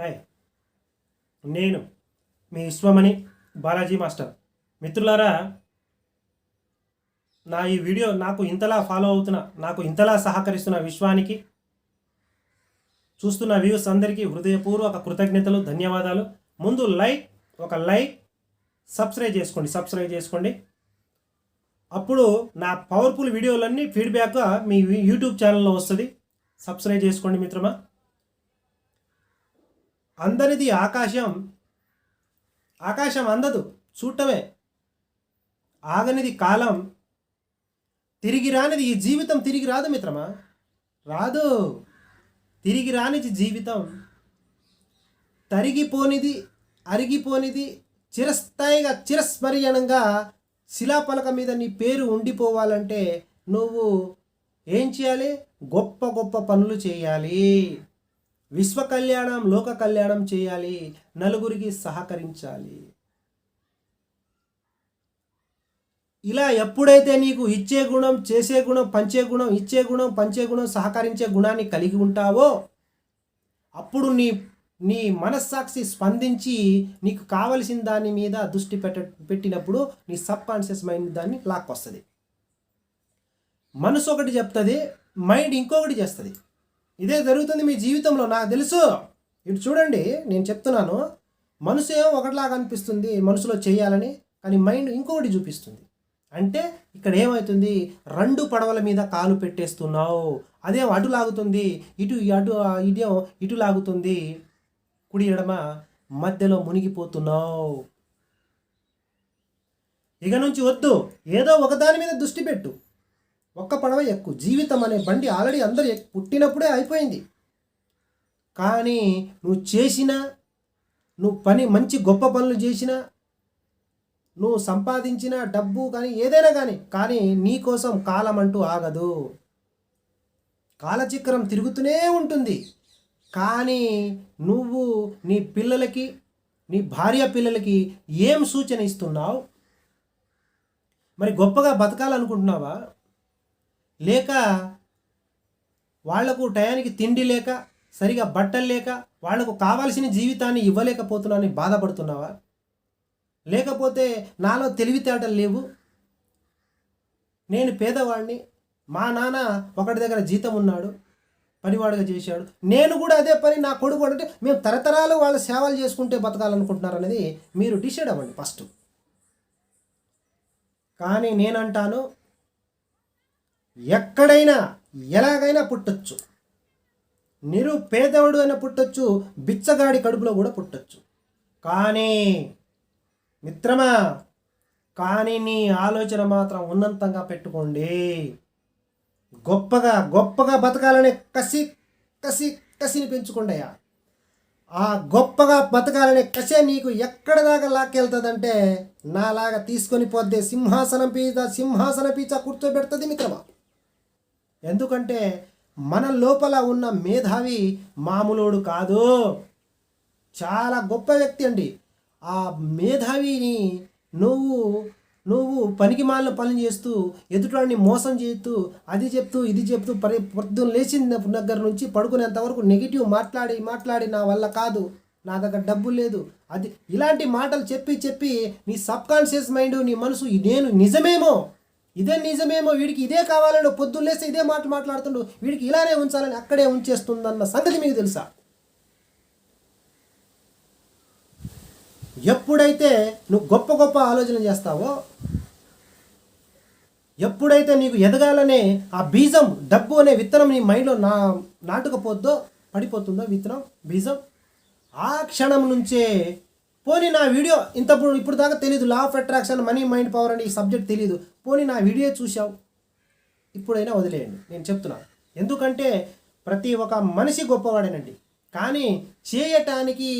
Hi. నేను మీ Vishwamani Balaji master. మిత్రులారా నా ఈ వీడియో నాకు ఇంతలా ఫాలో అవుతున్న నాకు ఇంతలా సహకరిస్తున్న విశ్వానికి చూస్తున్న వ్యూస్ అందరికీ హృదయపూర్వక కృతజ్ఞతలు ధన్యవాదాలు. ముందు లైక్ ఒక లైక్ సబ్స్క్రైబ్ చేసుకోండి సబ్స్క్రైబ్ చేసుకోండి. అప్పుడు నా పవర్ఫుల్ వీడియోలన్నీ ఫీడ్బ్యాక్ మీ యూట్యూబ్ ఛానల్లో వస్తుంది. సబ్స్క్రైబ్ చేసుకోండి మిత్రమా. అందరిది ఆకాశం. ఆకాశం అందదు చూడటమే. ఆగనిది కాలం. తిరిగి రానిది ఈ జీవితం తిరిగి రాదు మిత్రమా? రాదు. తిరిగి రానిది జీవితం. తరిగిపోనిది అరిగిపోనిది చిరస్థాయిగా చిరస్మరణంగా శిలాపలక మీద నీ పేరు ఉండిపోవాలంటే నువ్వు ఏం చేయాలి? గొప్ప గొప్ప పనులు చేయాలి. విశ్వ కళ్యాణం లోక కళ్యాణం చేయాలి నలుగురికి సహకరించాలి. ఇలా ఎప్పుడైతే నీకు ఇచ్చే గుణం చేసే గుణం పంచే గుణం ఇచ్చే గుణం పంచే గుణం సహకరించే గుణాన్ని కలిగి ఉంటావో అప్పుడు నీ నీ మనస్సాక్షి స్పందించి నీకు కావలసిన దాని మీద దృష్టి పెట్ట పెట్టినప్పుడు నీ సబ్ కాన్షియస్ మైండ్ దాన్ని లాక్కొస్తుంది. మనసు ఒకటి చెప్తుంది మైండ్ ఇంకొకటి చేస్తుంది. ఇదే జరుగుతుంది మీ జీవితంలో. నాకు తెలుసు. ఇటు చూడండి నేను చెప్తున్నాను. మనసు ఏమో ఒకటిలాగా అనిపిస్తుంది మనసులో చేయాలని కానీ మైండ్ ఇంకొకటి చూపిస్తుంది. అంటే ఇక్కడ ఏమవుతుంది రెండు పడవల మీద కాలు పెట్టేస్తున్నావు. అదేం అటు లాగుతుంది? ఇటు అటు ఇదేం ఇటు లాగుతుంది? కుడి ఎడమ మధ్యలో మునిగిపోతున్నావు. ఇక నుంచి వద్దు. ఏదో ఒకదాని మీద దృష్టి పెట్టు. ఒక్క పడవ ఎక్కు. జీవితం అనే బండి ఆల్రెడీ అందరు పుట్టినప్పుడే అయిపోయింది. కానీ నువ్వు చేసిన నువ్వు పని మంచి గొప్ప పనులు చేసినా నువ్వు సంపాదించిన డబ్బు కానీ ఏదైనా కానీ కానీ నీ కోసం కాలం అంటూ ఆగదు. కాలచక్రం తిరుగుతూనే ఉంటుంది. కానీ నువ్వు నీ పిల్లలకి నీ భార్య పిల్లలకి ఏం సూచన ఇస్తున్నావు? మరి గొప్పగా బతకాలనుకుంటున్నావా? లేక వాళ్ళకు టయానికి తిండి లేక సరిగా బట్టలు లేక వాళ్ళకు కావాల్సిన జీవితాన్ని ఇవ్వలేకపోతున్నానని బాధపడుతున్నావా? లేకపోతే నాలో తెలివితేటలు లేవు? నేను పేదవాడిని మా నాన్న ఒకటి దగ్గర జీతం ఉన్నాడు పనివాడుగా చేశాడు. నేను కూడా అదే పని నా కొడుకు అంటే మేము తరతరాలు వాళ్ళ సేవలు చేసుకుంటే బతకాలనుకుంటున్నారు అనేది మీరు డిసైడ్ అవ్వండి ఫస్ట్. కానీ నేనంటాను ఎక్కడైనా ఎలాగైనా పుట్టొచ్చు. నిరుపేదవుడు అయినా పుట్టొచ్చు బిచ్చగాడి కడుపులో కూడా పుట్టొచ్చు. కానీ మిత్రమా కానీ నీ ఆలోచన మాత్రం ఉన్నంతంగా పెట్టుకోండి. గొప్పగా గొప్పగా బతకాలనే కసి కసి కసిని పెంచుకోండియా ఆ గొప్పగా బతకాలనే కసే నీకు ఎక్కడ దాకా లాక్కెళ్తుందంటే నాలాగా తీసుకొని పోద్దే సింహాసనం పీచ సింహాసన పీచ కూర్చోబెడుతుంది మిత్రమా. ఎందుకంటే మన లోపల ఉన్న మేధావి మామూలోడు కాదు. చాలా గొప్ప వ్యక్తి అండి. ఆ మేధావిని నువ్వు నువ్వు పనికి మాలిన పనులు చేస్తూ ఎదుటివాడిని మోసం చేస్తూ అది చెప్తూ ఇది చెప్తూ పరి పొద్దున్న లేచిన దగ్గర నుంచి పడుకునేంత వరకు నెగిటివ్ మాట్లాడి మాట్లాడి నా వల్ల కాదు. నా దగ్గర డబ్బు లేదు. అది ఇలాంటి మాటలు చెప్పి చెప్పి నీ సబ్కాన్షియస్ మైండ్ నీ మనసు నేను నిజమేమో ఇదే నిజమేమో వీడికి ఇదే కావాలని పొద్దున్న ఇదే మాటలు మాట్లాడుతుండు. వీడికి ఇలానే ఉంచాలని అక్కడే ఉంచేస్తుందన్న సంగతి మీకు తెలుసా? ఎప్పుడైతే నువ్వు గొప్ప గొప్ప ఆలోచన చేస్తావో ఎప్పుడైతే నీకు ఎదగాలనే ఆ బీజం డబ్బు అనే విత్తనం నీ మైండ్లో నా నాటుకపోద్దో పడిపోతుందో విత్తనం బీజం ఆ క్షణం నుంచే పోనీ నా వీడియో ఇంతప్పుడు ఇప్పుడు దాకా తెలియదు law of attraction money mind power అని ఈ సబ్జెక్ట్ తెలియదు పోనీ నా వీడియో చూసావు ఇప్పుడైనా వదిలేయండి. నేను చెప్తున్నాను ఎందుకంటే ప్రతి ఒక్క మనిషి గొప్పవాడేనండి. కానీ చేయటానికి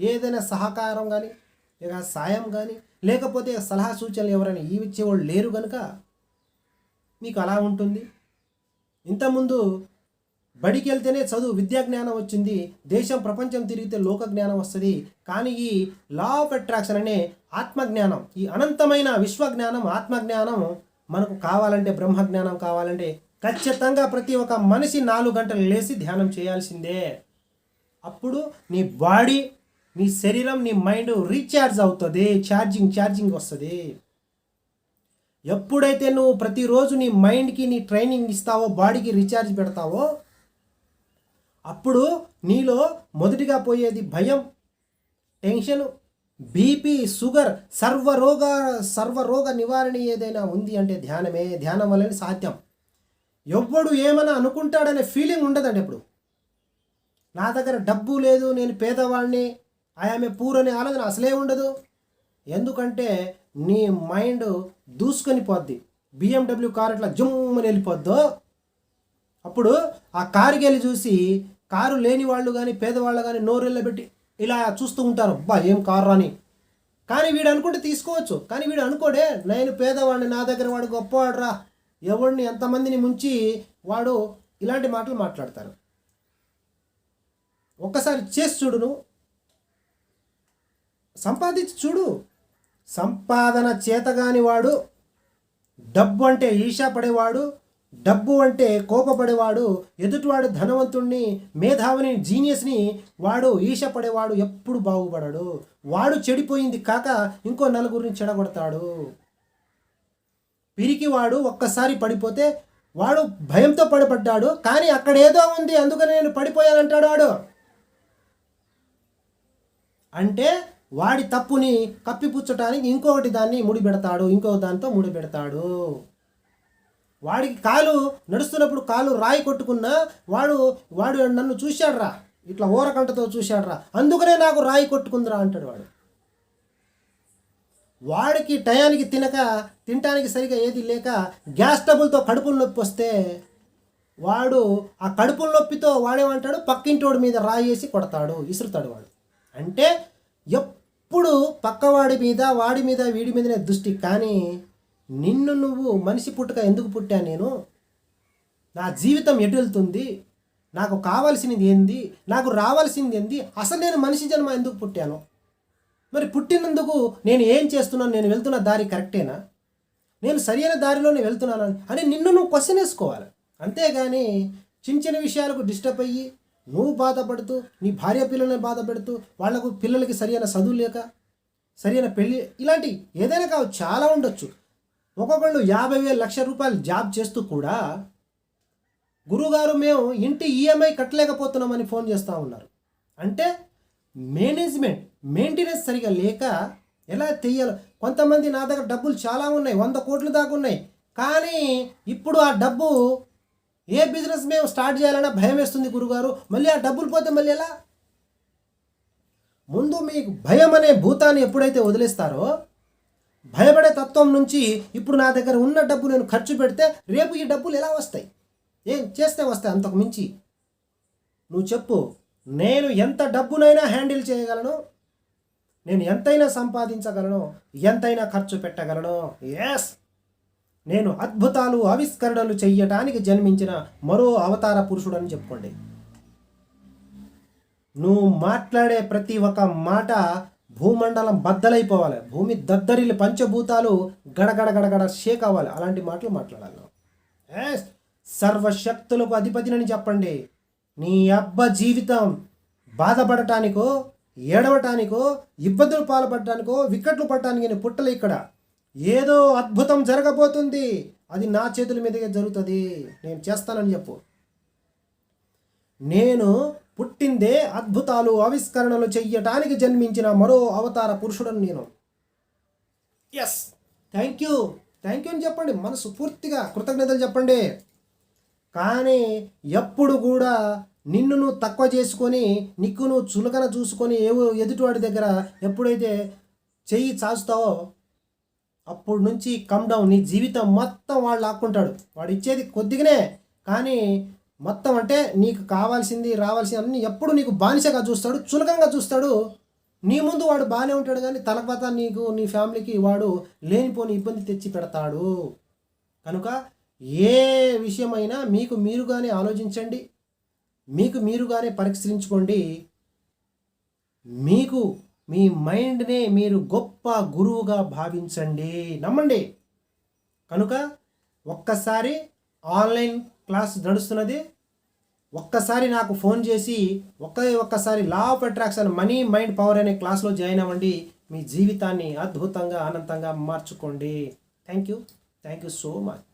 ఏదైనా సహకారం కానీ లేక సాయం కానీ లేకపోతే సలహా సూచనలు ఎవరైనా ఈ ఇచ్చేవాళ్ళు లేరు కనుక మీకు అలా ఉంటుంది. ఇంతకుముందు బడికి వెళ్తేనే చదువు విద్యా జ్ఞానం వచ్చింది. దేశం ప్రపంచం తిరిగితే లోక జ్ఞానం వస్తుంది. కానీ ఈ లా ఆఫ్ అట్రాక్షన్ అనే ఆత్మజ్ఞానం ఈ అనంతమైన విశ్వజ్ఞానం ఆత్మజ్ఞానం మనకు కావాలంటే బ్రహ్మజ్ఞానం కావాలంటే ఖచ్చితంగా ప్రతి ఒక్క మనిషి నాలుగు గంటలు లేచి ధ్యానం చేయాల్సిందే. అప్పుడు నీ బాడీ నీ శరీరం నీ మైండ్ రీఛార్జ్ అవుతుంది. ఛార్జింగ్ ఛార్జింగ్ వస్తుంది. ఎప్పుడైతే నువ్వు ప్రతిరోజు నీ మైండ్కి నీ ట్రైనింగ్ ఇస్తావో బాడీకి రీఛార్జ్ పెడతావో అప్పుడు నీలో మొదటిగా పోయేది భయం టెన్షన్ బీపీ షుగర్ సర్వరోగ సర్వరోగ నివారణ ఏదైనా ఉంది అంటే ధ్యానమే. ధ్యానం వల్లనే సాధ్యం. ఎవ్వడు ఏమైనా అనుకుంటాడనే ఫీలింగ్ ఉండదండి ఇప్పుడు నా దగ్గర డబ్బు లేదు నేను పేదవాడిని ఆమె పూర్ అనే ఆలోచన అసలే ఉండదు. ఎందుకంటే నీ మైండ్ దూసుకొని పోద్ది. బిఎండబ్ల్యూ కార్ ఇట్లా జుమ్మని వెళ్ళిపోద్దో అప్పుడు ఆ కారుకి వెళ్ళి చూసి కారు లేని వాళ్ళు కానీ పేదవాళ్ళు కానీ నోరెళ్ళబెట్టి ఇలా చూస్తూ ఉంటారు. అబ్బా ఏం కారు అని కానీ వీడు అనుకుంటే తీసుకోవచ్చు. కానీ వీడు అనుకోడే నేను పేదవాడిని నా దగ్గర వాడు గొప్పవాడు రా ఎవడిని ఎంతమందిని ముంచి వాడు ఇలాంటి మాటలు మాట్లాడతారు. ఒక్కసారి చేసి చూడు నువ్వు సంపాదించి చూడు. సంపాదన చేతగాని వాడు డబ్బు అంటే ఈషా పడేవాడు డబ్బు అంటే కోపపడేవాడు ఎదుటివాడు ధనవంతుణ్ణి మేధావిని జీనియస్ని వాడు ఈష పడేవాడు ఎప్పుడు బాగుపడాడు. వాడు చెడిపోయింది కాక ఇంకో నలుగురిని చెడగొడతాడు. పిరికివాడు ఒక్కసారి పడిపోతే వాడు భయంతో పడిపడ్డాడు కానీ అక్కడ ఏదో ఉంది అందుకని నేను పడిపోయానంటాడు వాడు. అంటే వాడి తప్పుని కప్పిపుచ్చటానికి ఇంకొకటి దాన్ని ముడిపెడతాడు ఇంకో దాంతో ముడిపెడతాడు. వాడికి కాలు నడుస్తున్నప్పుడు కాలు రాయి కొట్టుకున్నా వాడు వాడు నన్ను చూశాడురా. ఇట్లా ఊరకంటతో చూశాడురా. అందుకనే నాకు రాయి కొట్టుకుందిరా అంటాడు వాడు. వాడికి టయానికి తినక తినటానికి సరిగా ఏది లేక గ్యాస్ టబుల్తో కడుపుల నొప్పి వస్తే వాడు ఆ కడుపుల నొప్పితో వాడేమంటాడు? పక్కింటోడి మీద రాయి వేసి కొడతాడు ఇసురుతాడు వాడు. అంటే ఎప్పుడు పక్కవాడి మీద వాడి మీద వీడి మీదనే దృష్టి కానీ నిన్ను నువ్వు మనిషి పుట్టుక ఎందుకు పుట్టా నేను? నా జీవితం ఎటు వెళ్తుంది? నాకు కావాల్సినది ఏంది? నాకు రావాల్సింది ఏంది? అసలు నేను మనిషి జన్మ ఎందుకు పుట్టాను? మరి పుట్టినందుకు నేను ఏం చేస్తున్నాను? నేను వెళ్తున్న దారి కరెక్టేనా? నేను సరైన దారిలోనే వెళ్తున్నాను అని నిన్ను నువ్వు క్వశ్చన్ వేసుకోవాలి. అంతేగాని చిన్న చిన్న విషయాలకు డిస్టర్బ్ అయ్యి నువ్వు బాధపడుతూ నీ భార్య పిల్లల్ని బాధపెడుతూ వాళ్ళకు పిల్లలకి సరైన చదువు లేక సరైన పెళ్ళి ఇలాంటి ఏదైనా కావచ్చు చాలా ఉండొచ్చు. ఒక్కొక్కళ్ళు యాభై వేల లక్ష రూపాయలు జాబ్ చేస్తూ కూడా గురుగారు మేము ఇంటి ఈఎంఐ కట్టలేకపోతున్నామని ఫోన్ చేస్తూ ఉన్నారు. అంటే మేనేజ్మెంట్ మెయింటెనెన్స్ సరిగా లేక ఎలా తెయ్యాలి కొంతమంది నా దగ్గర డబ్బులు చాలా ఉన్నాయి వంద కోట్లు దాకా ఉన్నాయి కానీ ఇప్పుడు ఆ డబ్బు ఏ బిజినెస్ మేము స్టార్ట్ చేయాలన్నా భయం వేస్తుంది గురుగారు. మళ్ళీ ఆ డబ్బులు పోతే మళ్ళీ ఎలా? ముందు మీకు భయం అనే భూతాన్ని ఎప్పుడైతే వదిలేస్తారో భయపడే తత్వం నుంచి ఇప్పుడు నా దగ్గర ఉన్న డబ్బు నేను ఖర్చు పెడితే రేపు ఈ డబ్బులు ఎలా వస్తాయి? ఏం చేస్తే వస్తాయి అంతకు మించి? నువ్వు చెప్పు నేను ఎంత డబ్బునైనా హ్యాండిల్ చేయగలను? నేను ఎంతైనా సంపాదించగలను? ఎంతైనా ఖర్చు పెట్టగలను? ఎస్ నేను అద్భుతాలు ఆవిష్కరణలు చెయ్యటానికి జన్మించిన మరో అవతార పురుషుడని చెప్పుకోండి. నువ్వు మాట్లాడే ప్రతి ఒక్క మాట భూమండలం బద్దలైపోవాలి. భూమి దద్దరిల్లి పంచభూతాలు గడగడ గడగడ షేక్ అవ్వాలి అలాంటి మాటలు మాట్లాడాలి సర్వశక్తులకు అధిపతినని చెప్పండి. నీ అబ్బ జీవితం బాధపడటానికో ఏడవటానికో ఇబ్బందులు పాల్పడటానికో వికెట్లు పడటానికి నేను పుట్టలే ఇక్కడ. ఏదో అద్భుతం జరగబోతుంది. అది నా చేతుల మీదకే జరుగుతుంది. నేను చేస్తానని చెప్పు. నేను పుట్టిందే అద్భుతాలు ఆవిష్కరణలు చెయ్యటానికి జన్మించిన మరో అవతార పురుషుడని నేను. Yes thank you thank you అని చెప్పండి. మనసు పూర్తిగా కృతజ్ఞతలు చెప్పండి. కానీ ఎప్పుడు కూడా నిన్ను నువ్వు తక్కువ చేసుకొని నీకు నువ్వు చులకన చూసుకొని ఏవో ఎదుటివాడి దగ్గర ఎప్పుడైతే చెయ్యి చాచుతావో అప్పుడు నుంచి కమ్ డౌన్ నీ జీవితం మొత్తం వాడు లాక్కుంటాడు. వాడు ఇచ్చేది కొద్దిగానే కానీ మొత్తం అంటే నీకు కావాల్సింది రావాల్సింది అన్నీ ఎప్పుడు నీకు బానిసగా చూస్తాడు చులకంగా చూస్తాడు. నీ ముందు వాడు బాగానే ఉంటాడు కానీ తలపాత నీకు నీ ఫ్యామిలీకి వాడు లేనిపోని ఇబ్బంది తెచ్చి పెడతాడు. కనుక ఏ విషయమైనా మీకు మీరుగానే ఆలోచించండి మీకు మీరుగానే పరిష్కరించుకోండి. మీకు మీ మైండ్నే మీరు గొప్ప గురువుగా భావించండి. నమ్మండి. కనుక ఒక్కసారి ఆన్లైన్ క్లాస్ నడుస్తున్నది. ఒక్కసారి నాకు ఫోన్ చేసి ఒకే ఒక్కసారి law of attraction money mind power అనే క్లాస్లో జాయిన్ అవ్వండి. మీ జీవితాన్ని అద్భుతంగా ఆనందంగా మార్చుకోండి. Thank you thank you so much